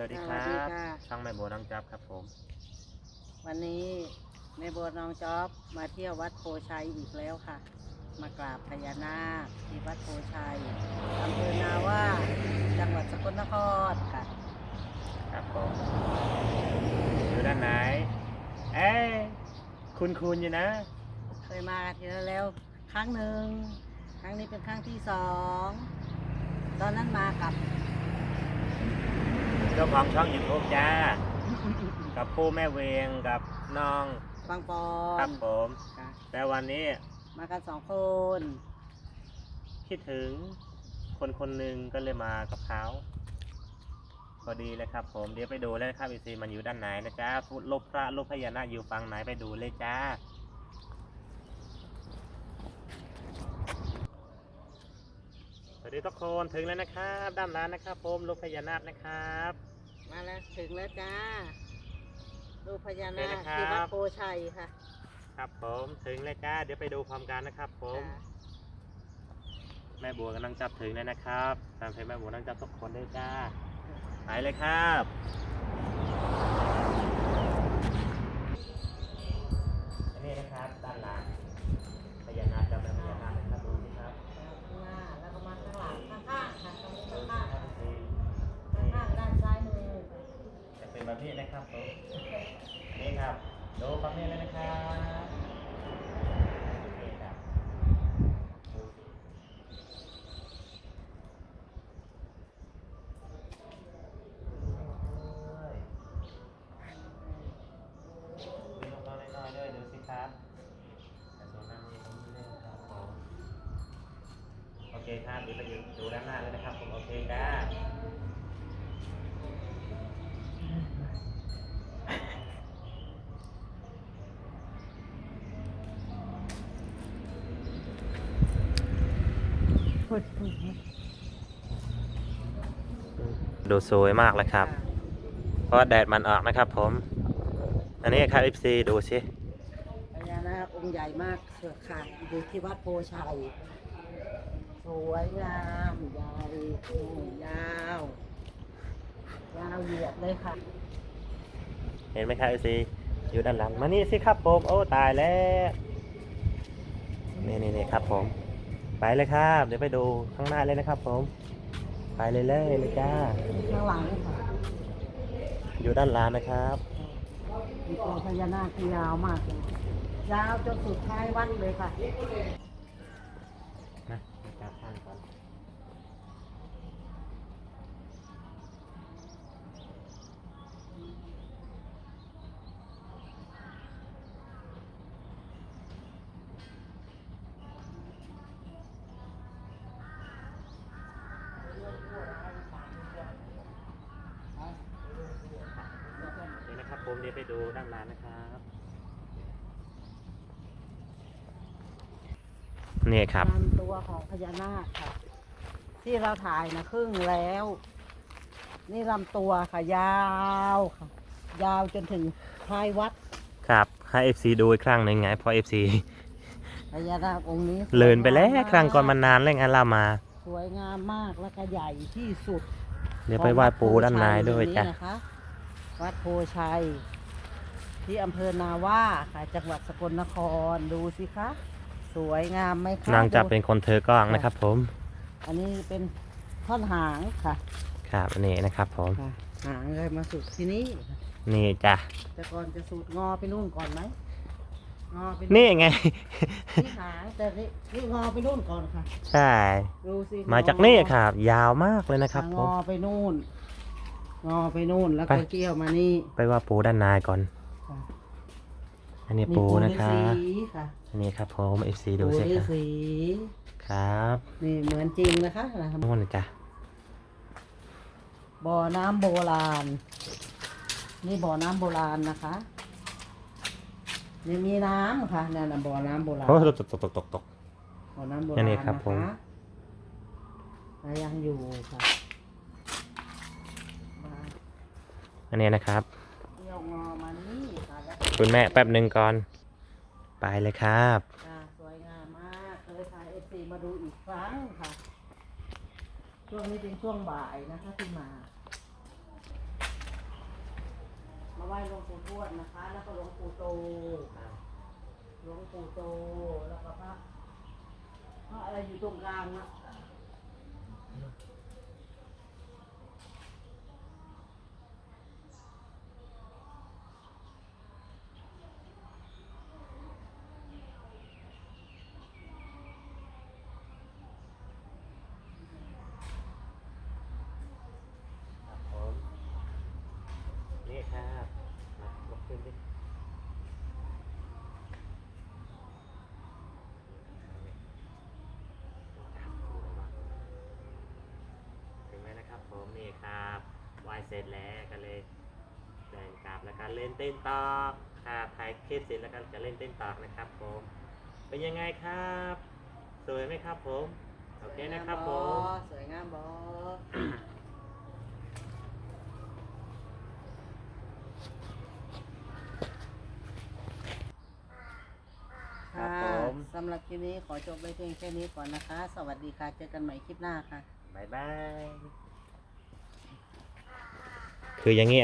สวัสดีครัสวัสดีบ ค่ะ ช่างแม่โบวนังจับครับผม วันนี้แม่บัวน้องจ๊อบมาเที่ยววัดโพชัยอีกแล้วค่ะ มากราบพญานาคที่วัดโพชัยอำเภอนาว่าจังหวัดสกลนครค่ะ ครับผมอยู่ด้านไหน เอ้ยคุณคุณอยู่นะ เคยมาทีแล้วแล้วครั้งหนึ่งครั้งนี้เป็นครั้งที่สองตอนนั้นมากับเจ้าของช่องยูทูบจ้า กับผู้แม่เวงกับน้องบางปอครันบผม ค่ะแต่วันนี้มากันสองคนคิดถึงคนคนหนึ่งก็เลยมากับเขาพอดีเลยครับ ผมเดี๋ยวไปดูเลยนะครับอีซีมันอยู่ด้านไหนนะจ๊ะลบพระลบพญานาคอยู่ฝั่งไหนไปดูเลยจ้า สวัสดีทุกคนถึงแล้วนะครับ ด้านร้านนะครับ ผมลบพญานาคนะครับ มาแล้วถึงแล้วจ้าดูพญาเห็นานนะคครับที่วัดโพชัยค่ะ ครับผมถึงแล้วจ้าเดี๋ยวไปดูพร้อมกันนะครับ ผมจ้ะแม่บัวกำลังจับถึงแล้วนะครับตามเพจแม่บัวกำลังจับทุกคนด้วยจ้าไปเลยครับอันนี้นะครับด้านหลังพญานาคจำเป็นพญานาคนะครับดูสิครับ ข้างหน้าแล้วก็มาข้างหลังข้างๆค่ะตรงนี้ ดู ข้าง สิครับดูสิ ๆข้างๆด้านซ้ายมือ จะเป็น แบบนี้นะครับผมนี่ครับดูฝั่งนี้เลยนะครับนี่ครับดูลงมาหน่อยๆด้วยดูสิครับแต่ส่วนหน้ามือตรงนี้เลยครับผมโอเคครับเดี๋ยวไปดูด้านหน้าเลยนะครับผมโอเค จ้าดูสวยมากเลยครับ เพราะแดดมันออกนะครับผม อันนี้ครับ FC ดูสิพญานาคองค์ใหญ่มากเสือขาดอยู่ที่วัดโพชัย สวยงามใหญ่โอ้ยาวยาวเหยียดเลยค่ะ เห็นไหมครับ FC อยู่ด้านหลัง มานี่สิครับผม โอ้ ตายแล้ว นี่นี่นี่ครับผม ไปเลยครับ เดี๋ยวไปดูข้างหน้าเลยนะครับผม ไปเลยเลยเลยจ้า ข้างหลังค่ะอยู่ด้านหลังนะครับ มีตัวพญานาคที่ยาวมากเลยยาวจนสุดท้ายวัดเลยค่ะนะจับท่านก่อน นี่นะครับ ผมเดี๋ยวไปดูด้านหล่างนะครับนี่ครับ ตามตัวของพญานาคค่ะ ที่เราถ่ายนะครึ่งแล้ว นี่ลำตัวค่ะยาวค่ะ ยาวจนถึงท้ายวัดครับให้ FC ดูอีกครั้งหนึ่งไงเพราะ FC พญานาคองค์นี้สวยเลินไปแล้วงามครั้งก่อนมันนานแล้วไงเรามา สวยงามมากแล้วก็ใหญ่ที่สุดเดี๋ยวไปไหว้ปูด้านในด้วยจ้ะนี่นะคะ วัดโพชัย ที่อำเภอนาว่าค่ะจังหวัดสกลนครดูสิคะ สวยงามไหมคะนางจะดูเป็นคนเธอกล้องนะครับ ผม อันนี้เป็นท่อนหางค่ะ ครับอันนี้นะครับ ผมค่ะหางเลยมาสุดที่นี่นี่จ้ะแต่ก่อนจะสูดงอไปนู่นก่อนไหมงอไปนี่ไง นี่หางแต่นี่นี่งอไปนู่นก่อนค่ะ ใช่ ดูสิมาจากงอนี่ครับ ยาวมากเลยนะครับงผมอไปนู่น งอไปนู่นแล้วไปก็เกี่ยวมานี่ไปไหว่าปูด้านในก่อน ค่ะอันนี้ปูนะคะฤาษีค่ะอันนี้ครับผม FC ดูปูสิฤาครับษีครับนี่เหมือนจริงนะคะนะครับนู่นนะจ้ะบ่อน้ำโบราณ นี่บ่อน้ำโบราณนะคะนี่มีน้ำค่ะนั่นน่ะบ่อน้ำโบราณ โอ้ตกตกตกตกตกตกบ่อน้ำโบอัรานณนี้นะครับผมแล้วยังอยู่ค่ะมา อันนี้นะครับเที่ยวงอมานี่ค่ะแล้วคุณแม่แป๊บหนึ่งก่อน ไปเลยครับจ้าสวยงามมากเลยค่ะเอฟซีมาดูอีกครั้งค่ะ ช่วงนี้เป็นช่วงบ่ายนะคะที่มาไหว้หลวงปู่ทวดนะคะ แล้วก็หลวงปู่โตครับหลวงปู่โตแล้วก็พระพระอะไรอยู่ตรงกลางนะ ครับผมนี่ ครับมายกขึ้นดิถึงไหมนะครับผมนี่ครับวายเสร็จแล้วก็เลยเดินกลับแล้วก็เล่นเต้นตอกครับถ่ายคลิปเสร็จแล้วก็จะเล่นเต้นตอกนะครับผมเป็นยังไงครับ สวยไหมครับผม โอเคนะครับผม สวยงามบอ ครับผม สำหรับคลิปนี้ขอจบไว้เพียงแค่นี้ก่อนนะคะ สวัสดีค่ะ เจอกันใหม่คลิปหน้าค่ะบายบาย คืออย่างนี้